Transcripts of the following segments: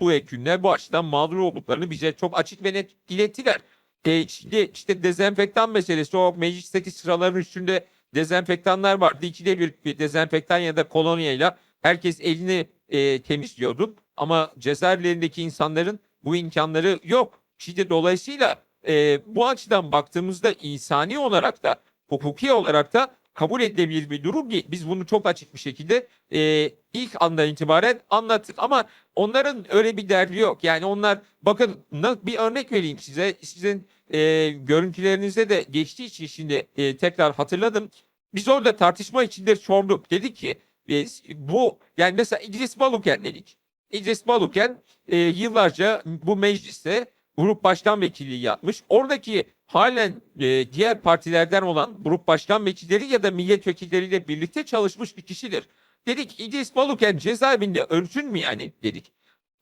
bu ekünler bu açıdan mağdur olduklarını bize çok açık ve net ilettiler. E, şimdi işte dezenfektan meselesi o meclisteki sıraların üstünde dezenfektanlar vardı. İkide bir, bir dezenfektan ya da kolonyayla herkes elini e, temizliyordu. Ama cezaevlerindeki insanların bu imkanları yok. Şimdi dolayısıyla e, bu açıdan baktığımızda insani olarak da hukuki olarak da kabul edilebilir bir durum değil. Biz bunu çok açık bir şekilde e, ilk andan itibaren anlattık ama onların öyle bir derdi yok. Yani onlar bakın bir örnek vereyim size. Sizin e, görüntülerinizde de geçtiği için şimdi e, tekrar hatırladım. Biz orada tartışma içinde sorduk. Dedik ki e, bu yani mesela İdris Baluken dedik. İdris Baluken e, yıllarca bu mecliste grup başkan vekilliği yapmış. Oradaki halen e, diğer partilerden olan grup başkan vekilleri ya da milletvekilleriyle birlikte çalışmış bir kişidir. Dedik İdris Baluken cezaevinde ölsün mü yani dedik.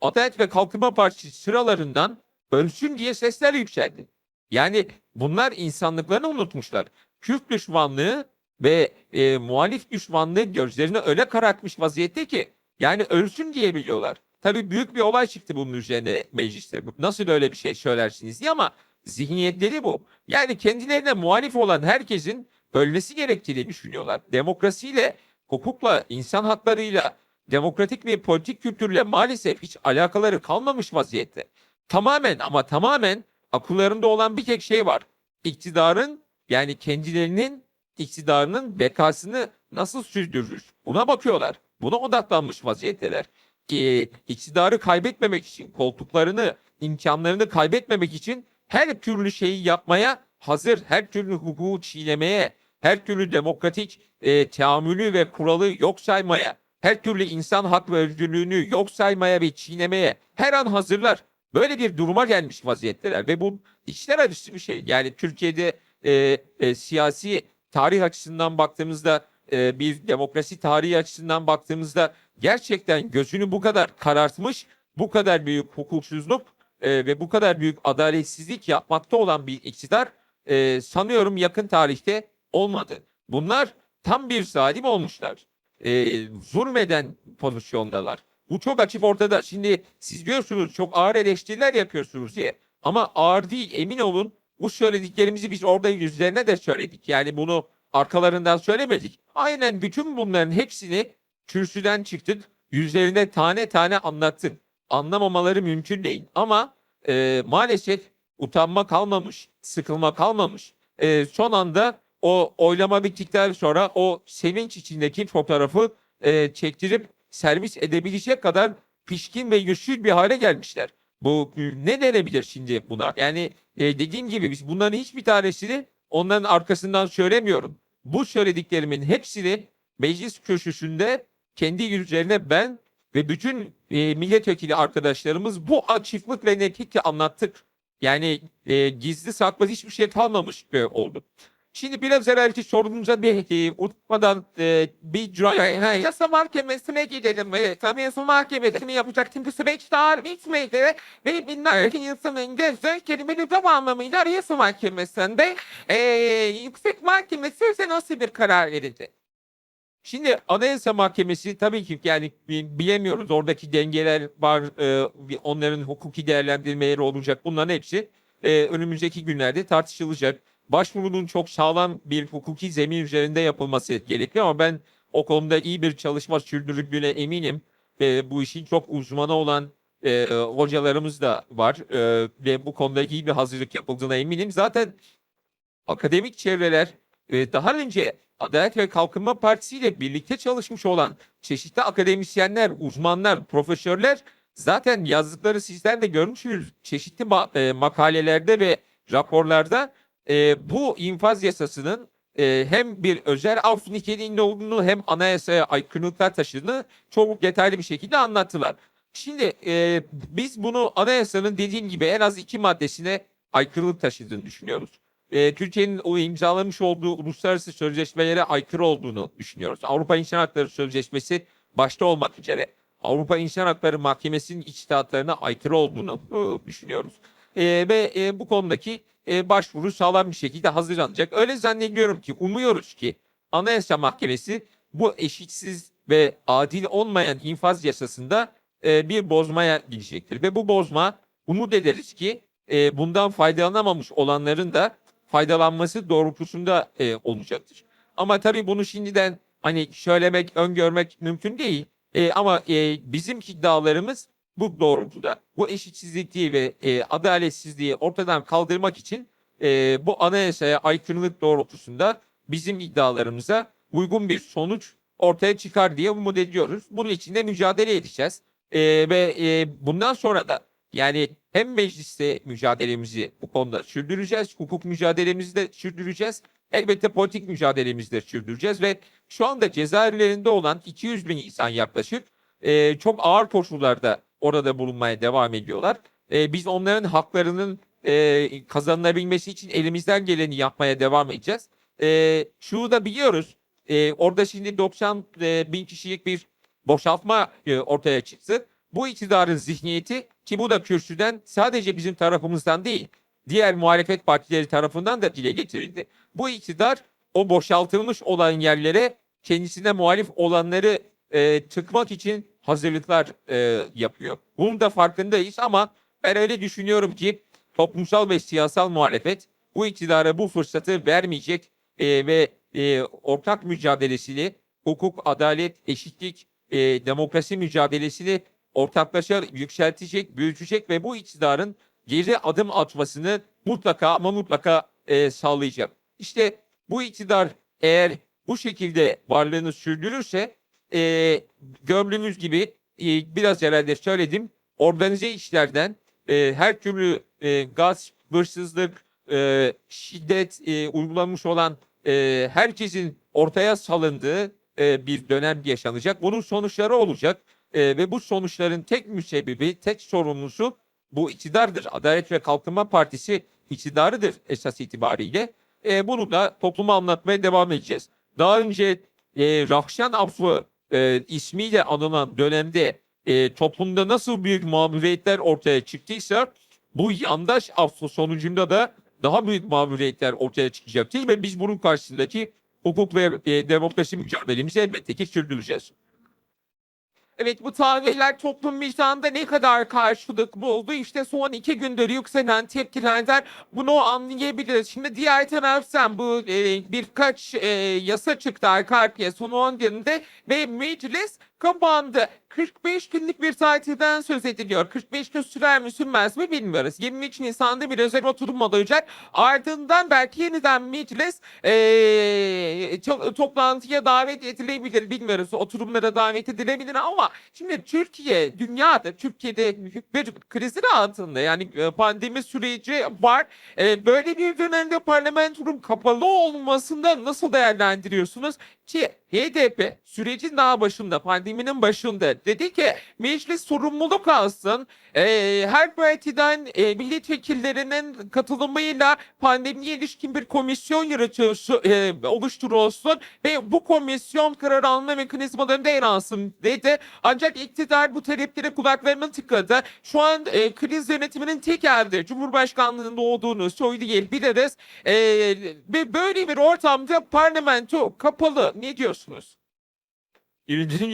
Adalet ve Kalkınma Partisi sıralarından ölsün diye sesler yükseldi. Yani bunlar insanlıklarını unutmuşlar. Kürt düşmanlığı ve e, muhalif düşmanlığı gözlerini öyle karartmış vaziyette ki yani ölsün diye biliyorlar. Tabii büyük bir olay çıktı bunun üzerine mecliste. Nasıl öyle bir şey söylersiniz diye ama zihniyetleri bu. Yani kendilerine muhalif olan herkesin ölmesi gerektiğini düşünüyorlar. Demokrasiyle, hukukla, insan haklarıyla, demokratik ve politik kültürle maalesef hiç alakaları kalmamış vaziyette. Tamamen ama tamamen akıllarında olan bir tek şey var. İktidarın yani kendilerinin iktidarının bekasını nasıl sürdürür? Buna bakıyorlar. Buna odaklanmış vaziyetteler. Ki iktidarı kaybetmemek için, koltuklarını, imkanlarını kaybetmemek için her türlü şeyi yapmaya hazır, her türlü hukuku çiğnemeye, her türlü demokratik e, teamülü ve kuralı yok saymaya, her türlü insan hak ve özgürlüğünü yok saymaya ve çiğnemeye her an hazırlar. Böyle bir duruma gelmiş vaziyetteler ve bu içler acısı bir şey. Yani Türkiye'de e, e, siyasi tarih açısından baktığımızda e, bir demokrasi tarihi açısından baktığımızda gerçekten gözünü bu kadar karartmış, bu kadar büyük hukuksuzluk e, ve bu kadar büyük adaletsizlik yapmakta olan bir iktidar e, sanıyorum yakın tarihte olmadı. Bunlar tam bir zalim olmuşlar. E, zulmeden pozisyondalar. Bu çok açık ortada. Şimdi siz diyorsunuz çok ağır eleştiriler yapıyorsunuz diye. Ama ağır değil emin olun bu söylediklerimizi biz orada yüzlerine de söyledik. Yani bunu arkalarından söylemedik. Aynen bütün bunların hepsini kürsüden çıktık. Yüzlerine tane tane anlattık. Anlamamaları mümkün değil. Ama e, maalesef utanma kalmamış, sıkılma kalmamış. E, son anda o oylama bittikten sonra o sevinç içindeki fotoğrafı e, çektirip servis edebilecek kadar pişkin ve güçlü bir hale gelmişler. Bu ne denebilir şimdi buna? Yani e, dediğim gibi biz bunların hiçbir tanesini onların arkasından söylemiyorum. Bu söylediklerimin hepsini meclis kürsüsünde kendi yüzlerine ben ve bütün e, milletvekili arkadaşlarımız bu açıklık ve netlikle anlattık. Yani e, gizli saklı hiçbir şey kalmamış e, oldu. Şimdi biraz evvelki sorunuza bir e, unutmadan e, bir cura- yasa mahkemesine gidelim. E, tabii yasa mahkemesini yapacaktım. Bu süreçler bitmedi ve binlerce insanın gözü kelimenin tamamıyla yasa mahkemesinde e, yüksek mahkemesi ise nasıl bir karar verildi? Şimdi Anayasa Mahkemesi tabii ki yani bi- bilemiyoruz oradaki dengeler var, e, onların hukuki değerlendirmeleri olacak. Bunların hepsi e, önümüzdeki günlerde tartışılacak. Başvurunun çok sağlam bir hukuki zemin üzerinde yapılması gerekiyor ama ben o konuda iyi bir çalışma sürdürüldüğüne eminim. Ve bu işin çok uzmanı olan e, e, hocalarımız da var E, ve bu konuda iyi bir hazırlık yapıldığına eminim. Zaten akademik çevreler e, daha önce Adalet ve Kalkınma Partisi ile birlikte çalışmış olan çeşitli akademisyenler, uzmanlar, profesörler zaten yazdıkları sizler de görmüşsünüz. Çeşitli ma- e, makalelerde ve raporlarda e, bu infaz yasasının e, hem bir özel af niteliğinde olduğunu hem anayasaya aykırılıklar taşıdığını çok detaylı bir şekilde anlattılar. Şimdi e, biz bunu anayasanın dediğim gibi en az iki maddesine aykırılık taşıdığını düşünüyoruz e, Türkiye'nin o imzalamış olduğu uluslararası sözleşmelere aykırı olduğunu düşünüyoruz. Avrupa İnsan Hakları Sözleşmesi başta olmak üzere Avrupa İnsan Hakları Mahkemesi'nin içtihatlarına aykırı olduğunu e, düşünüyoruz. E, ve e, bu konudaki e, başvuru sağlam bir şekilde hazırlanacak. Öyle zannediyorum ki, umuyoruz ki Anayasa Mahkemesi bu eşitsiz ve adil olmayan infaz yasasında e, bir bozmaya gidecektir. Ve bu bozma umut ederiz ki e, bundan faydalanamamış olanların da faydalanması doğrultusunda e, olacaktır. Ama tabii bunu şimdiden hani söylemek, öngörmek mümkün değil. E, ama e, bizim iddialarımız bu doğrultuda. Bu eşitsizliği ve e, adaletsizliği ortadan kaldırmak için e, bu anayasaya aykırılık doğrultusunda bizim iddialarımıza uygun bir sonuç ortaya çıkar diye umut ediyoruz. Bunun için de mücadele edeceğiz. E, ve e, bundan sonra da yani hem mecliste mücadelemizi bu konuda sürdüreceğiz, hukuk mücadelemizi de sürdüreceğiz. Elbette politik mücadelemizi de sürdüreceğiz ve şu anda cezaevlerinde olan 200 bin insan yaklaşık e, çok ağır koşullarda orada bulunmaya devam ediyorlar. E, biz onların haklarının e, kazanılabilmesi için elimizden geleni yapmaya devam edeceğiz. E, şunu da biliyoruz. E, orada şimdi 90 e, bin kişilik bir boşaltma e, ortaya çıktı. Bu iktidarın zihniyeti ki bu da kürsüden sadece bizim tarafımızdan değil diğer muhalefet partileri tarafından da dile getirildi. Bu iktidar o boşaltılmış olan yerlere kendisine muhalif olanları e, tıkmak için hazırlıklar e, yapıyor. Bunun da farkındayız ama ben öyle düşünüyorum ki toplumsal ve siyasal muhalefet bu iktidara bu fırsatı vermeyecek e, ve e, ortak mücadelesini hukuk, adalet, eşitlik, e, demokrasi mücadelesini ortaklaşa yükseltecek, büyütecek ve bu iktidarın geri adım atmasını mutlaka ama mutlaka e, sağlayacak. İşte bu iktidar eğer bu şekilde varlığını sürdürürse e, gördüğünüz gibi e, biraz herhalde söyledim organize işlerden e, her türlü e, gaz, hırsızlık, e, şiddet e, uygulanmış olan e, herkesin ortaya salındığı e, bir dönem yaşanacak. Bunun sonuçları olacak E, ve bu sonuçların tek müsebbibi, tek sorumlusu bu iktidardır. Adalet ve Kalkınma Partisi iktidarıdır esas itibariyle. E, bunu da topluma anlatmaya devam edeceğiz. Daha önce e, Rahşan Affı e, ismiyle anılan dönemde e, toplumda nasıl büyük mağduriyetler ortaya çıktıysa bu yandaş affı sonucunda da daha büyük mağduriyetler ortaya çıkacak değil mi? Biz bunun karşısındaki hukuk ve e, demokrasi mücadelemizi elbette ki sürdüreceğiz. Evet bu tarihler toplum vicdanında ne kadar karşılık buldu? İşte son iki gündür yükselen tepkilerden bunu anlayabiliriz. Şimdi diğer taraftan bu e, birkaç e, yasa çıktı arka arkaya son 10 günde ve meclis kapandı. 45 günlük bir tatilden söz ediliyor. 45 gün sürer mi sürmez mi bilmiyoruz. 23 Nisan'da bir özel oturum olacak. Ardından belki yeniden meclis e, to- toplantıya davet edilebilir. Bilmiyoruz oturumlara davet edilebilir ama şimdi Türkiye dünyada Türkiye'de büyük bir krizin altında yani pandemi süreci var. E, böyle bir dönemde parlamentonun kapalı olmasında nasıl değerlendiriyorsunuz? Ki HDP sürecin daha başında pandeminin başında dedi ki meclis sorumluluk alsın. E, her partiden e, milletvekillerinin katılımıyla pandemiye ilişkin bir komisyon yaratılsın, e, oluşturulsun ve bu komisyon karar alma mekanizmalarında yer alsın dedi. Ancak iktidar bu taleplere kulaklarını tıkadı. Şu an e, kriz yönetiminin tek elde Cumhurbaşkanlığında olduğunu söyleyebiliriz. E, ve böyle bir ortamda parlamento kapalı. Ne diyorsunuz? Birinci